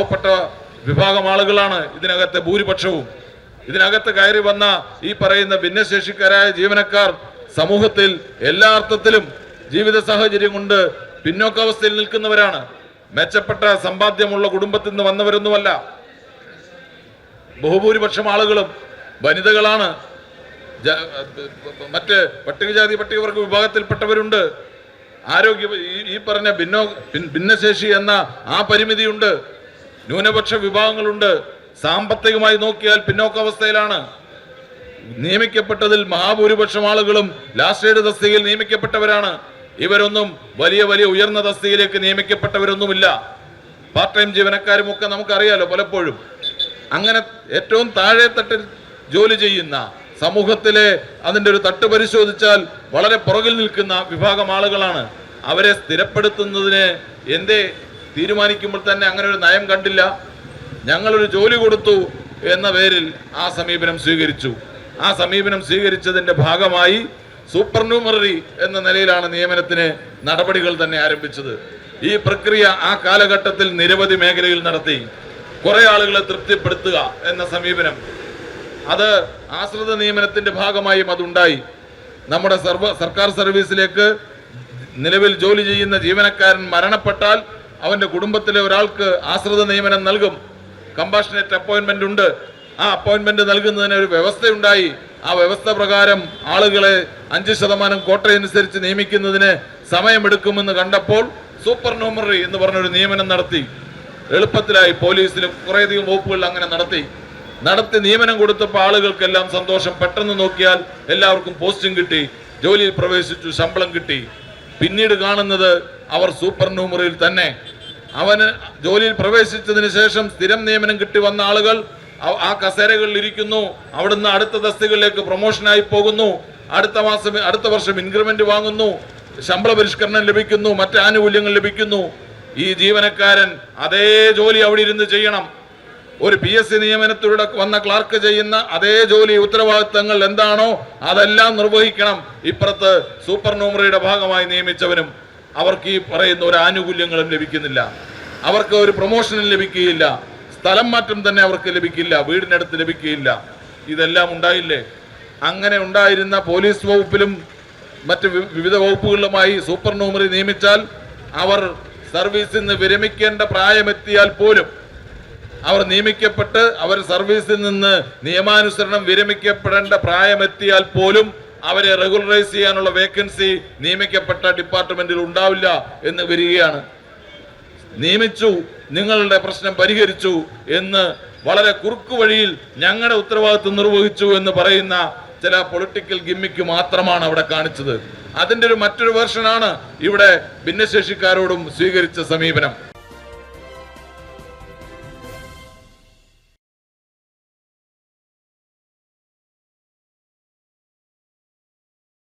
പാവപ്പെട്ട വിഭാഗം ആളുകളാണ് ഇതിനകത്തെ ഭൂരിപക്ഷവും. ഇതിനകത്ത് കയറി വന്ന ഈ പറയുന്ന ഭിന്നശേഷിക്കാരായ ജീവനക്കാർ സമൂഹത്തിൽ എല്ലാ അർത്ഥത്തിലും ജീവിത സാഹചര്യം കൊണ്ട് പിന്നോക്കാവസ്ഥയിൽ നിൽക്കുന്നവരാണ്. മെച്ചപ്പെട്ട സമ്പാദ്യമുള്ള കുടുംബത്തിൽ നിന്ന് വന്നവരൊന്നുമല്ല. ബഹുഭൂരിപക്ഷം ആളുകളും വനിതകളാണ്. മറ്റ് പട്ടികജാതി പട്ടികവർഗ വിഭാഗത്തിൽപ്പെട്ടവരുണ്ട്. ആരോഗ്യ ഈ പറഞ്ഞ ഭിന്നോ ഭിന്നശേഷി എന്ന ആ പരിമിതിയുണ്ട്. ന്യൂനപക്ഷ വിഭാഗങ്ങളുണ്ട്. സാമ്പത്തികമായി നോക്കിയാൽ പിന്നോക്കാവസ്ഥയിലാണ്. നിയമിക്കപ്പെട്ടതിൽ മഹാഭൂരിപക്ഷം ആളുകളും ലാസ്റ്റ് എയ്ഡ് തസ്തികയിൽ നിയമിക്കപ്പെട്ടവരാണ്. ഇവരൊന്നും വലിയ വലിയ ഉയർന്ന തസ്തികയിലേക്ക് നിയമിക്കപ്പെട്ടവരൊന്നുമില്ല. പാർട്ട് ടൈം ജീവനക്കാരും ഒക്കെ നമുക്കറിയാലോ പലപ്പോഴും. അങ്ങനെ ഏറ്റവും താഴെ തട്ടിൽ ജോലി ചെയ്യുന്ന സമൂഹത്തിലെ അതിന്റെ ഒരു തട്ട് പരിശോധിച്ചാൽ വളരെ പുറകിൽ നിൽക്കുന്ന വിഭാഗം ആളുകളാണ്. അവരെ സ്ഥിരപ്പെടുത്തുന്നതിന് എന്തേ തീരുമാനിക്കുമ്പോൾ തന്നെ അങ്ങനെ ഒരു നയം കണ്ടില്ല. ഞങ്ങളൊരു ജോലി കൊടുത്തു എന്ന പേരിൽ ആ സമീപനം സ്വീകരിച്ചു. ആ സമീപനം സ്വീകരിച്ചതിന്റെ ഭാഗമായി സൂപ്പർ ന്യൂമററി എന്ന നിലയിലാണ് നിയമനത്തിന് നടപടികൾ തന്നെ ആരംഭിച്ചത്. ഈ പ്രക്രിയ ആ കാലഘട്ടത്തിൽ നിരവധി മേഖലയിൽ നടത്തി. കുറേ ആളുകളെ തൃപ്തിപ്പെടുത്തുക എന്ന സമീപനം. അത് ആശ്രിത നിയമനത്തിന്റെ ഭാഗമായും അതുണ്ടായി. നമ്മുടെ സർവ സർക്കാർ സർവീസിലേക്ക് നിലവിൽ ജോലി ചെയ്യുന്ന ജീവനക്കാരൻ മരണപ്പെട്ടാൽ അവന്റെ കുടുംബത്തിലെ ഒരാൾക്ക് ആശ്രിത നിയമനം നൽകും. കമ്പാഷനേറ്റ് അപ്പോയിന്റ്മെന്റ് ഉണ്ട്. ആ അപ്പോയിന്റ്മെന്റ് നൽകുന്നതിന് ഒരു വ്യവസ്ഥയുണ്ടായി. ആ വ്യവസ്ഥ പ്രകാരം ആളുകളെ അഞ്ച് ശതമാനം കോട്ടയനുസരിച്ച് നിയമിക്കുന്നതിന് സമയമെടുക്കുമെന്ന് കണ്ടപ്പോൾ സൂപ്പർ ന്യൂമറി എന്ന് പറഞ്ഞൊരു നിയമനം നടത്തി. എളുപ്പത്തിലായി പോലീസിലും കുറേയധികം വകുപ്പുകളിൽ അങ്ങനെ നടത്തി. നടത്തി നിയമനം കൊടുത്തപ്പോൾ ആളുകൾക്കെല്ലാം സന്തോഷം. പെട്ടെന്ന് നോക്കിയാൽ എല്ലാവർക്കും പോസ്റ്റും കിട്ടി. ജോലിയിൽ പ്രവേശിച്ചു ശമ്പളം കിട്ടി. പിന്നീട് കാണുന്നത് അവർ സൂപ്പർ ന്യൂമറിയിൽ തന്നെ. അവന് ജോലിയിൽ പ്രവേശിച്ചതിന് ശേഷം സ്ഥിരം നിയമനം കിട്ടി വന്ന ആളുകൾ ആ- കസേരകളിൽ ഇരിക്കുന്നു. അവിടുന്ന് അടുത്ത തസ്തികളിലേക്ക് പ്രൊമോഷനായി പോകുന്നു. അടുത്ത മാസം അടുത്ത വർഷം ഇൻക്രിമെന്റ് വാങ്ങുന്നു. ശമ്പള പരിഷ്കരണം ലഭിക്കുന്നു. മറ്റ് ആനുകൂല്യങ്ങൾ ലഭിക്കുന്നു. ഈ ജീവനക്കാരൻ അതേ ജോലി അവിടെ ഇരുന്ന് ചെയ്യണം. ഒരു പി എസ് സി നിയമനത്തിലൂടെ വന്ന ക്ലാർക്ക് ചെയ്യുന്ന അതേ ജോലി ഉത്തരവാദിത്തങ്ങൾ എന്താണോ അതെല്ലാം നിർവഹിക്കണം. ഇപ്പുറത്ത് സൂപ്പർ നോമറിയുടെ ഭാഗമായി നിയമിച്ചവനും അവർക്ക് ഈ പറയുന്ന ഒരു ആനുകൂല്യങ്ങളും ലഭിക്കുന്നില്ല. അവർക്ക് ഒരു പ്രൊമോഷനും ലഭിക്കുകയില്ല. സ്ഥലം മാറ്റം തന്നെ അവർക്ക് ലഭിക്കില്ല. വീടിനടുത്ത് ലഭിക്കുകയില്ല. ഇതെല്ലാം ഉണ്ടായില്ലേ? അങ്ങനെ ഉണ്ടായിരുന്ന പോലീസ് വകുപ്പിലും മറ്റ് വിവിധ വകുപ്പുകളിലുമായി സൂപ്പർ നോമറി നിയമിച്ചാൽ അവർ സർവീസിൽ നിന്ന് വിരമിക്കേണ്ട പ്രായമെത്തിയാൽ പോലും അവർ നിയമിക്കപ്പെട്ട് അവർ സർവീസിൽ നിന്ന് നിയമാനുസരണം വിരമിക്കപ്പെടേണ്ട പ്രായമെത്തിയാൽ പോലും അവരെ റെഗുലറൈസ് ചെയ്യാനുള്ള വേക്കൻസി നിയമിക്കപ്പെട്ട ഡിപ്പാർട്ട്മെന്റിൽ ഉണ്ടാവില്ല എന്ന് വരികയാണ്. നിയമിച്ചു നിങ്ങളുടെ പ്രശ്നം പരിഹരിച്ചു എന്ന് വളരെ കുറുക്കു വഴിയിൽ ഞങ്ങളുടെ ഉത്തരവാദിത്വം നിർവഹിച്ചു എന്ന് പറയുന്ന ചില പൊളിറ്റിക്കൽ ഗിമ്മിക്ക് മാത്രമാണ് അവിടെ കാണിച്ചത്. അതിന്റെ ഒരു മറ്റൊരു വേർഷനാണ് ഇവിടെ ഭിന്നശേഷിക്കാരോടും സ്വീകരിച്ച സമീപനം.